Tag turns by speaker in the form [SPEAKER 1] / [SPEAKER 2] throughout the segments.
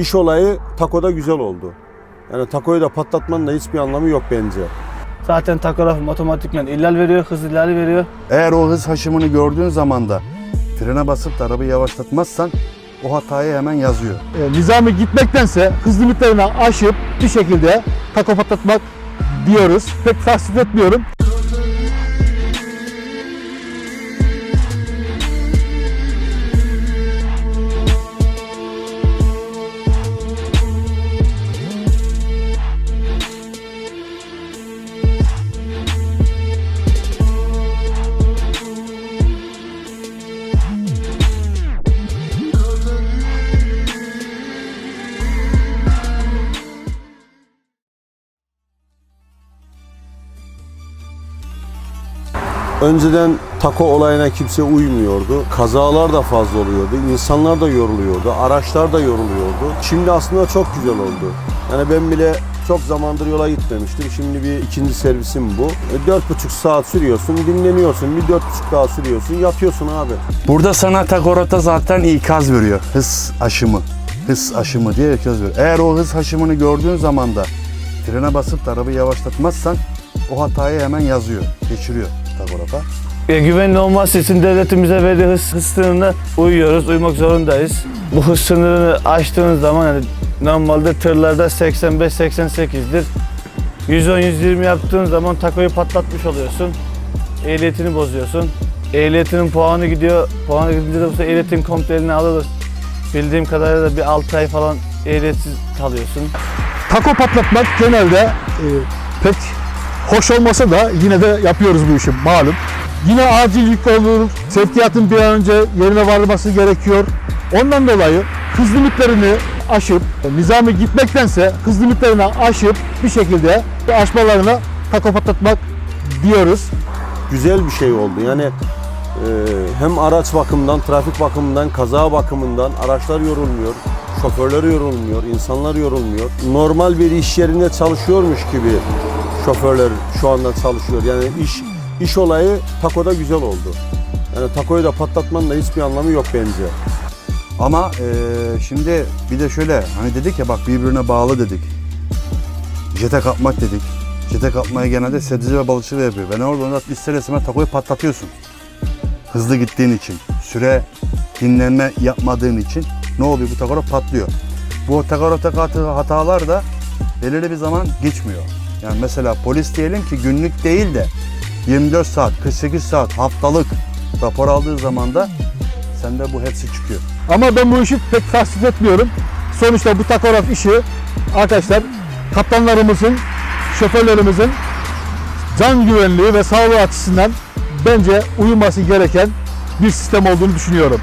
[SPEAKER 1] iş olayı takoda güzel oldu. Yani takoyu da patlatmanın da hiçbir anlamı yok bence.
[SPEAKER 2] Zaten takografım otomatikman illal veriyor, hız illali veriyor.
[SPEAKER 3] Eğer o hız haşımını gördüğün zaman da frene basıp da arabayı yavaşlatmazsan o hatayı hemen yazıyor.
[SPEAKER 4] E, nizami gitmektense hız limitlerini aşıp bir şekilde tako patlatmak diyoruz. Pek tasvip etmiyorum.
[SPEAKER 1] Önceden tako olayına kimse uymuyordu. Kazalar da fazla oluyordu. insanlar da yoruluyordu. Araçlar da yoruluyordu. Şimdi aslında çok güzel oldu. Yani ben bile çok zamandır yola gitmemiştim. Şimdi bir ikinci servisim bu. E, Dört buçuk saat sürüyorsun, dinleniyorsun. Bir dört buçuk daha sürüyorsun, yatıyorsun abi.
[SPEAKER 3] Burada sana Tagora'da zaten ikaz veriyor. Hız aşımı. Hız aşımı diye ikaz veriyor. Eğer o hız aşımını gördüğün zaman da frene basıp da arabayı yavaşlatmazsan o hatayı hemen yazıyor, geçiriyor Tagora'da.
[SPEAKER 2] E, güvenli olması için devletimize verdiği hız, hız sınırına uyuyoruz, uymak zorundayız. Bu hız sınırını aştığınız zaman yani normalde tırlarda 85-88'dir. 110-120 yaptığın zaman takoyu patlatmış oluyorsun. Ehliyetini bozuyorsun. Ehliyetinin puanı gidiyor. Puanı gidince de bu sefer ehliyetin komple eline alırız. Bildiğim kadarıyla da bir 6 ay falan ehliyetsiz kalıyorsun.
[SPEAKER 4] Tako patlatmak genelde e, pek hoş olmasa da yine de yapıyoruz bu işi malum. Yine acil yük olur, sevkiyatın bir an önce yerine varılması gerekiyor. Ondan dolayı hız limitlerini aşıp, nizami gitmektense hız limitlerini aşıp bir şekilde aşmalarına tako patlatmak diyoruz.
[SPEAKER 1] güzel bir şey oldu. Yani e, hem araç bakımından, trafik bakımından, kaza bakımından araçlar yorulmuyor, şoförler yorulmuyor, insanlar yorulmuyor. Normal bir iş yerinde çalışıyormuş gibi şoförler şu anda çalışıyor. Yani iş iş olayı takoda güzel oldu. Yani takoyu da patlatmanın da hiçbir anlamı yok bence.
[SPEAKER 3] Ama eee, şimdi bir de şöyle hani dedik ya bak birbirine bağlı dedik. Jete kapmak dedik. Jete kapmayı genelde sebze ve balıkçılar yapıyor. Ben orada ister istemez takoyu patlatıyorsun. Hızlı gittiğin için, süre dinlenme yapmadığın için ne oluyor bu takora patlıyor. Bu takarotaka hatalar da belirli bir zaman geçmiyor. Yani mesela polis diyelim ki günlük değil de 24 saat, 48 saat, haftalık rapor aldığı zaman da sende bu hepsi çıkıyor.
[SPEAKER 4] Ama ben bu işi pek tasvip etmiyorum. Sonuçta bu takograf işi arkadaşlar kaptanlarımızın, şoförlerimizin can güvenliği ve sağlığı açısından bence uyulması gereken bir sistem olduğunu düşünüyorum.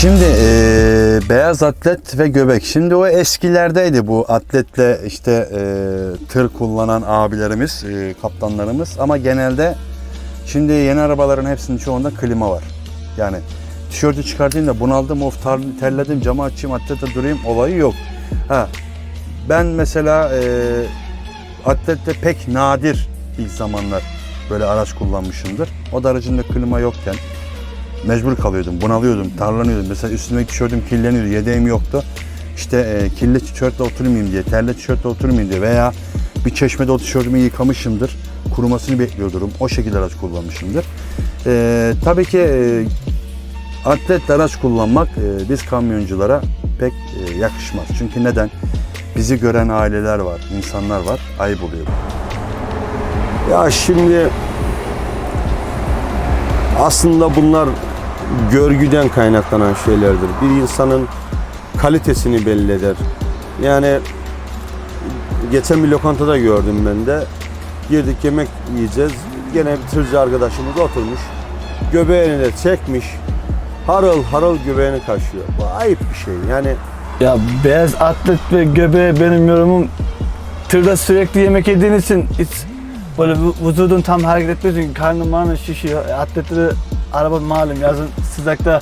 [SPEAKER 3] Şimdi eee, beyaz atlet ve göbek. Şimdi o eskilerdeydi bu atletle işte eee, tır kullanan abilerimiz, eee, kaptanlarımız. Ama genelde şimdi yeni arabaların hepsinin çoğunda klima var. Yani tişörtü çıkartayım bunaldım, of tar- terledim, camı açayım, atlete durayım olayı yok. Ha, ben mesela eee atlette pek nadir ilk zamanlar böyle araç kullanmışımdır. O da aracında klima yokken mecbur kalıyordum, bunalıyordum, tarlanıyordum. Mesela üstüme tişörtüm kirleniyordu, yedeğim yoktu. İşte e, kirli tişörtle oturmayayım diye, terli tişörtle oturmayayım diye veya bir çeşmede o tişörtümü yıkamışımdır, kurumasını bekliyordurum. O şekilde araç kullanmışımdır. E, tabii ki e, atletle araç kullanmak e, biz kamyonculara pek e, yakışmaz. Çünkü neden? Bizi gören aileler var, insanlar var, ayıp oluyor.
[SPEAKER 1] Ya şimdi aslında bunlar görgüden kaynaklanan şeylerdir. Bir insanın kalitesini belli eder. Yani geçen bir lokantada gördüm ben de. Girdik yemek yiyeceğiz. Gene bir tırcı arkadaşımız oturmuş. Göbeğini de çekmiş. harıl harıl göbeğini kaşıyor. Bu ayıp bir şey. Yani
[SPEAKER 2] Ya beyaz atlet ve göbeğe benim yorumum tırda sürekli yemek yediğin için hiç böyle vü- vücudun tam hareket etmiyor çünkü karnın marnın şişiyor. Atletleri araba malum yazın sıcakta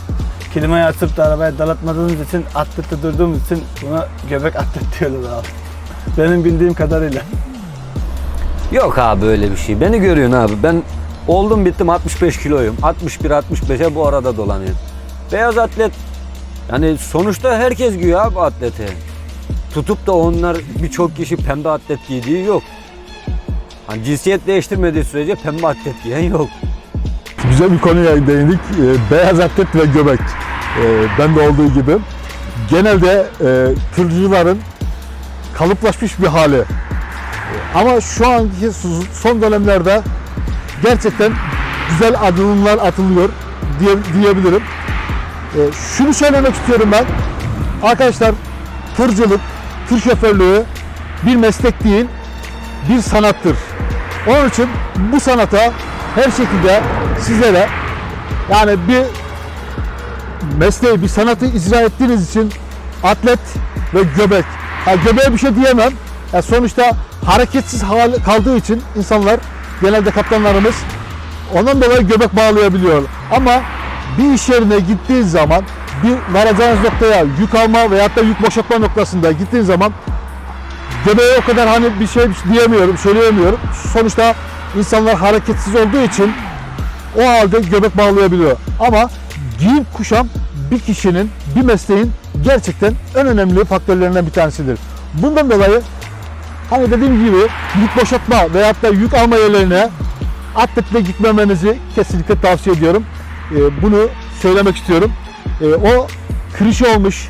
[SPEAKER 2] klimayı açıp da arabaya dalatmadığımız için atlette durduğumuz için buna göbek atlet diyorlar abi. Benim bildiğim kadarıyla.
[SPEAKER 5] Yok abi öyle bir şey. Beni görüyorsun abi. Ben oldum bittim 65 kiloyum. 61-65'e bu arada dolanıyorum. Beyaz atlet yani sonuçta herkes giyiyor abi atleti. Tutup da onlar birçok kişi pembe atlet giydiği yok. Hani cinsiyet değiştirmediği sürece pembe atlet giyen yok.
[SPEAKER 4] Güzel bir konuya değindik. Ee, Beyaz atlet ve göbek. Ee, Ben de olduğu gibi. Genelde e, tırcıların kalıplaşmış bir hali. Ama şu anki son dönemlerde gerçekten güzel adımlar atılıyor diye, diyebilirim. Ee, Şunu söylemek istiyorum ben. Arkadaşlar tırcılık, tır şoförlüğü bir meslek değil, bir sanattır. Onun için bu sanata her şekilde sizlere yani bir mesleği, bir sanatı icra ettiğiniz için atlet ve göbek. Ha, göbeğe bir şey diyemem. Ya sonuçta hareketsiz hal kaldığı için insanlar genelde kaptanlarımız ondan dolayı göbek bağlayabiliyor. Ama bir iş yerine gittiğin zaman bir varacağınız noktaya yük alma veyahut da yük boşaltma noktasında gittiğin zaman göbeğe o kadar hani bir şey diyemiyorum, söyleyemiyorum. Sonuçta insanlar hareketsiz olduğu için o halde göbek bağlayabiliyor. Ama giyim kuşam bir kişinin, bir mesleğin gerçekten en önemli faktörlerinden bir tanesidir. Bundan dolayı hani dediğim gibi yük boşaltma veyahut da yük alma yerlerine atletle gitmemenizi kesinlikle tavsiye ediyorum. Ee, bunu söylemek istiyorum. Ee, o klişe olmuş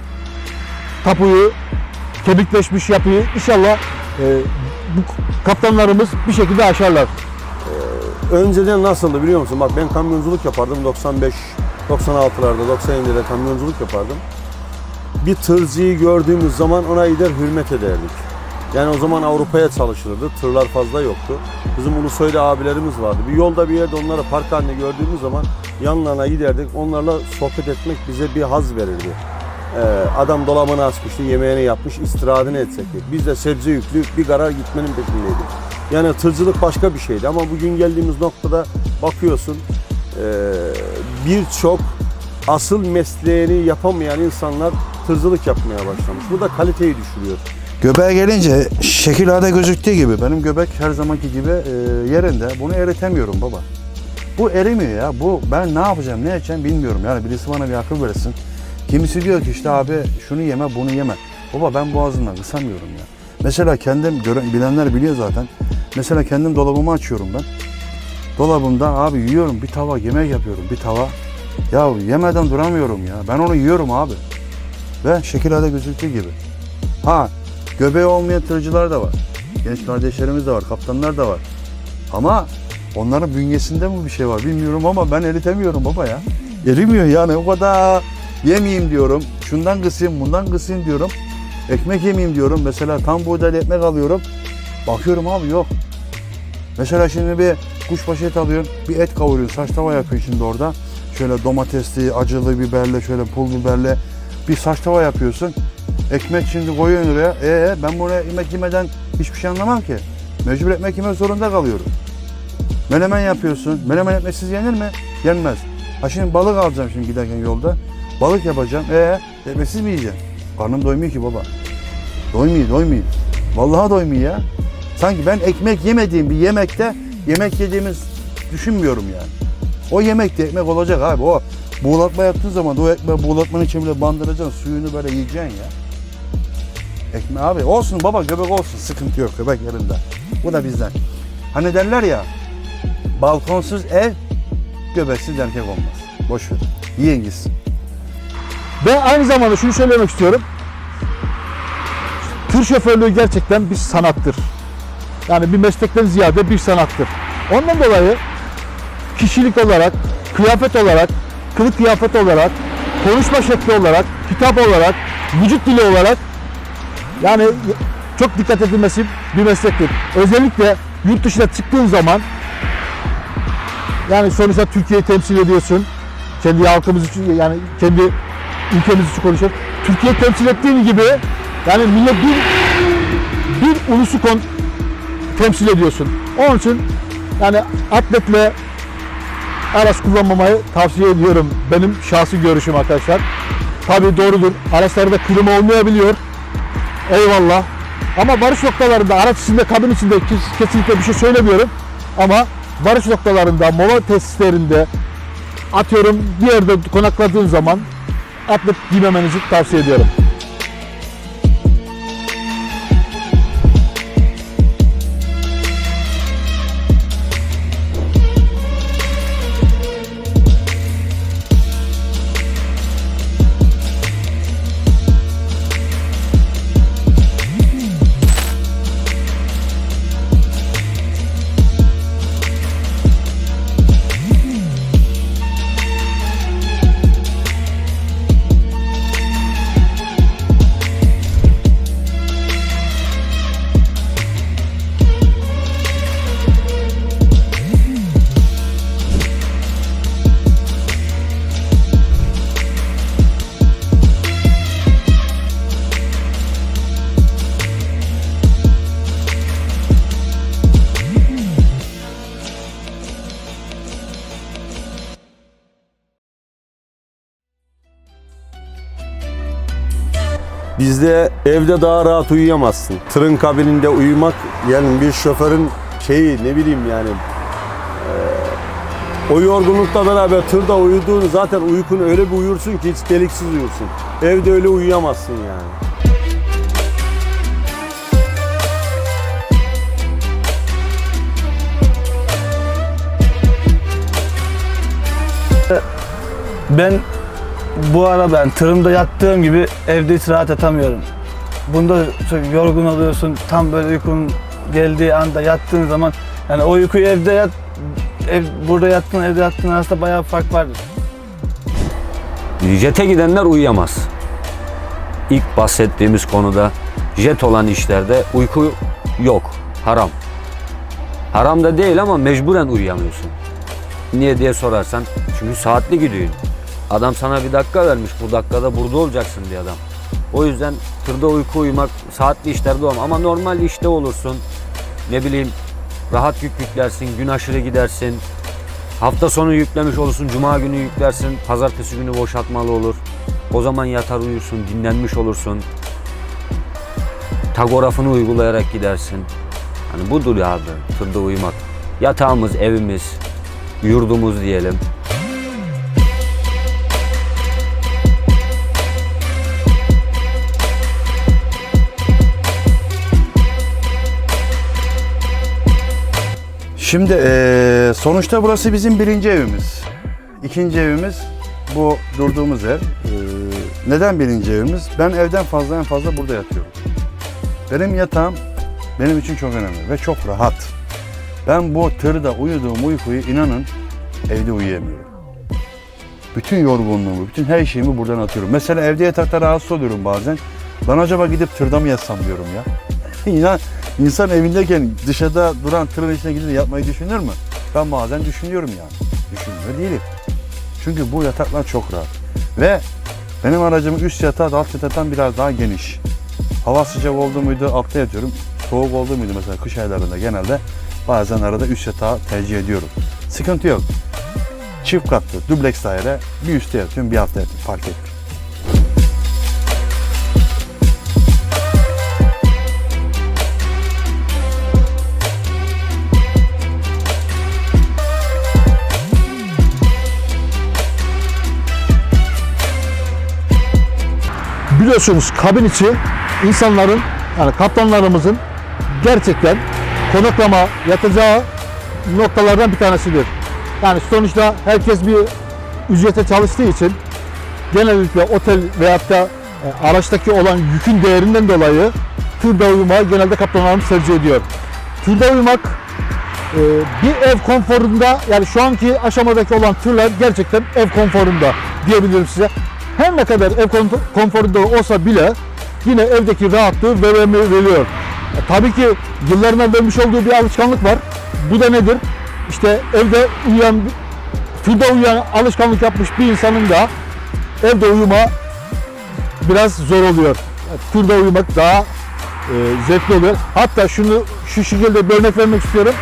[SPEAKER 4] tapuyu, kemikleşmiş yapıyı inşallah e, bu kaptanlarımız bir şekilde aşarlar.
[SPEAKER 1] önceden nasıldı biliyor musun? Bak ben kamyonculuk yapardım 95 96'larda 97'de kamyonculuk yapardım. Bir tırcıyı gördüğümüz zaman ona gider hürmet ederdik. Yani o zaman Avrupa'ya çalışılırdı. Tırlar fazla yoktu. Bizim Ulusoylu abilerimiz vardı. Bir yolda bir yerde onları park halinde gördüğümüz zaman yanlarına giderdik. Onlarla sohbet etmek bize bir haz verirdi. Ee, adam dolabını açmıştı, yemeğini yapmış, istirahatını etsek. Biz de sebze yüklü bir karar gitmenin peşindeydik. Yani tırcılık başka bir şeydi ama bugün geldiğimiz noktada bakıyorsun ee, birçok asıl mesleğini yapamayan insanlar tırcılık yapmaya başlamış. Bu da kaliteyi düşürüyor.
[SPEAKER 3] Göbeğe gelince şekillerde gözüktüğü gibi benim göbek her zamanki gibi e, yerinde. Bunu eritemiyorum baba. Bu erimiyor ya. Bu ben ne yapacağım, ne edeceğim bilmiyorum. Yani birisi bana bir akıl versin. Kimisi diyor ki işte abi şunu yeme, bunu yeme. Baba ben boğazımdan kısamıyorum ya. Mesela kendim gören, bilenler biliyor zaten. Mesela kendim dolabımı açıyorum ben. Dolabımda abi yiyorum bir tava yemek yapıyorum bir tava. Ya yemeden duramıyorum ya. Ben onu yiyorum abi. Ve şekillerde gözüktüğü gibi. Ha göbeği olmayan tırcılar da var. Genç kardeşlerimiz de var, kaptanlar da var. Ama onların bünyesinde mi bir şey var bilmiyorum ama ben eritemiyorum baba ya. Erimiyor yani o kadar yemeyeyim diyorum. Şundan kısayım, bundan kısayım diyorum. Ekmek yemeyeyim diyorum. Mesela tam buğdaylı ekmek alıyorum. Bakıyorum abi yok. Mesela şimdi bir kuşbaşı et alıyorsun, bir et kavuruyorsun, saç tava yapıyorsun şimdi orada. Şöyle domatesli, acılı biberle, şöyle pul biberle bir saç tava yapıyorsun. Ekmek şimdi koyuyorsun oraya. Ee ben buraya yemek yemeden hiçbir şey anlamam ki. Mecbur ekmek yemek zorunda kalıyorum. Menemen yapıyorsun. Menemen ekmeksiz yenir mi? Yenmez. Ha şimdi balık alacağım şimdi giderken yolda. Balık yapacağım. Ee ekmeksiz mi yiyeceğim? Karnım doymuyor ki baba. Doymuyor, doymuyor. Vallahi doymuyor ya. Sanki ben ekmek yemediğim bir yemekte yemek yediğimiz düşünmüyorum yani. O yemekte ekmek olacak abi. O buğulatma yaptığın zaman o ekmeği buğulatmanın içine bile bandıracaksın. Suyunu böyle yiyeceksin ya. Ekmek abi olsun baba göbek olsun. Sıkıntı yok göbek yerinde. Bu da bizden. Hani derler ya balkonsuz ev göbeksiz erkek olmaz. Boş ver. Yiyin gitsin.
[SPEAKER 4] Ve aynı zamanda şunu söylemek istiyorum. Tır şoförlüğü gerçekten bir sanattır. Yani bir meslekten ziyade bir sanattır. Ondan dolayı kişilik olarak, kıyafet olarak, kılık kıyafet olarak, konuşma şekli olarak, kitap olarak, vücut dili olarak yani çok dikkat edilmesi bir meslektir. Özellikle yurt dışına çıktığın zaman yani sonuçta Türkiye'yi temsil ediyorsun. kendi halkımız için yani kendi ülkemiz için konuşuyorum. Türkiye temsil ettiğin gibi yani millet bir bir ulusu kon, temsil ediyorsun. Onun için yani atletle araç kullanmamayı tavsiye ediyorum. Benim şahsi görüşüm arkadaşlar. Tabii doğrudur. Araçlarda klima olmayabiliyor. Eyvallah. Ama varış noktalarında araç içinde, kabin içinde kes- kesinlikle bir şey söylemiyorum. Ama varış noktalarında, mola tesislerinde atıyorum bir yerde konakladığın zaman atlet giymemenizi tavsiye ediyorum.
[SPEAKER 1] Bizde evde daha rahat uyuyamazsın. Tırın kabininde uyumak yani bir şoförün şeyi ne bileyim yani o yorgunlukla beraber tırda uyuduğun zaten uykunu öyle bir uyursun ki hiç deliksiz uyursun. Evde öyle uyuyamazsın yani.
[SPEAKER 2] Ben bu ara ben tırımda yattığım gibi evde hiç rahat yatamıyorum. Bunda çok yorgun oluyorsun. Tam böyle uykun geldiği anda yattığın zaman yani o uykuyu evde yat ev, burada yattığın evde yattığın arasında bayağı bir fark vardır.
[SPEAKER 5] Jete gidenler uyuyamaz. İlk bahsettiğimiz konuda jet olan işlerde uyku yok. Haram. Haram da değil ama mecburen uyuyamıyorsun. Niye diye sorarsan çünkü saatli gidiyorsun. Adam sana bir dakika vermiş bu dakikada burada olacaksın diye adam. O yüzden tırda uyku uyumak saatli işlerde olmaz. Ama normal işte olursun. Ne bileyim rahat yük yüklersin, gün aşırı gidersin. Hafta sonu yüklemiş olursun, cuma günü yüklersin, pazartesi günü boşaltmalı olur. O zaman yatar uyursun, dinlenmiş olursun. Tagorafını uygulayarak gidersin. Hani budur ya abi, tırda uyumak. Yatağımız, evimiz, yurdumuz diyelim.
[SPEAKER 3] Şimdi eee, sonuçta burası bizim birinci evimiz. İkinci evimiz bu durduğumuz ev. Eee, neden birinci evimiz? Ben evden fazla en fazla burada yatıyorum. Benim yatağım benim için çok önemli ve çok rahat. Ben bu tırda uyuduğum uykuyu inanın evde uyuyamıyorum. Bütün yorgunluğumu, bütün her şeyimi buradan atıyorum. Mesela evde yatakta rahatsız oluyorum bazen. Ben acaba gidip tırda mı yatsam diyorum ya. İnan, insan evindeyken dışarıda duran tırın içine gidip yatmayı düşünür mü? Ben bazen düşünüyorum yani. Düşünmüyor değilim. Çünkü bu yataklar çok rahat. Ve benim aracımın üst yatağı da alt yataktan biraz daha geniş. Hava sıcak oldu muydu altta yatıyorum. Soğuk oldu muydu mesela kış aylarında genelde bazen arada üst yatağı tercih ediyorum. Sıkıntı yok. Çift katlı, dubleks daire bir üstte yatıyorum bir altta yatıyorum fark etmiyor.
[SPEAKER 4] Biliyorsunuz kabin içi insanların yani kaptanlarımızın gerçekten konaklama yatacağı noktalardan bir tanesidir. Yani sonuçta herkes bir ücrete çalıştığı için genellikle otel veyahut da e, araçtaki olan yükün değerinden dolayı tırda uyumayı genelde kaptanlarımız tercih ediyor. Tırda uyumak e, bir ev konforunda yani şu anki aşamadaki olan tırlar gerçekten ev konforunda diyebilirim size. Her ne kadar ev kon- konforunda olsa bile yine evdeki rahatlığı veriyor. E, tabii ki yıllarından vermiş olduğu bir alışkanlık var. Bu da nedir? İşte evde uyuyan tırda uyuyan alışkanlık yapmış bir insanın da evde uyuma biraz zor oluyor. Tırda uyumak daha e, zevkli oluyor. Hatta şunu şu şekilde bir örnek vermek istiyorum.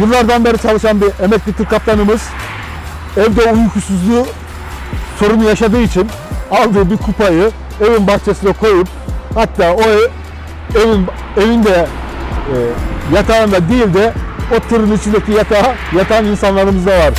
[SPEAKER 4] Yıllardan beri çalışan bir emekli tır kaptanımız evde uykusuzluğu sorunu yaşadığı için aldığı bir kupayı evin bahçesine koyup hatta o ev- evin evinde e, yatağında değil de o tırın içindeki yatağa yatan insanlarımız da var.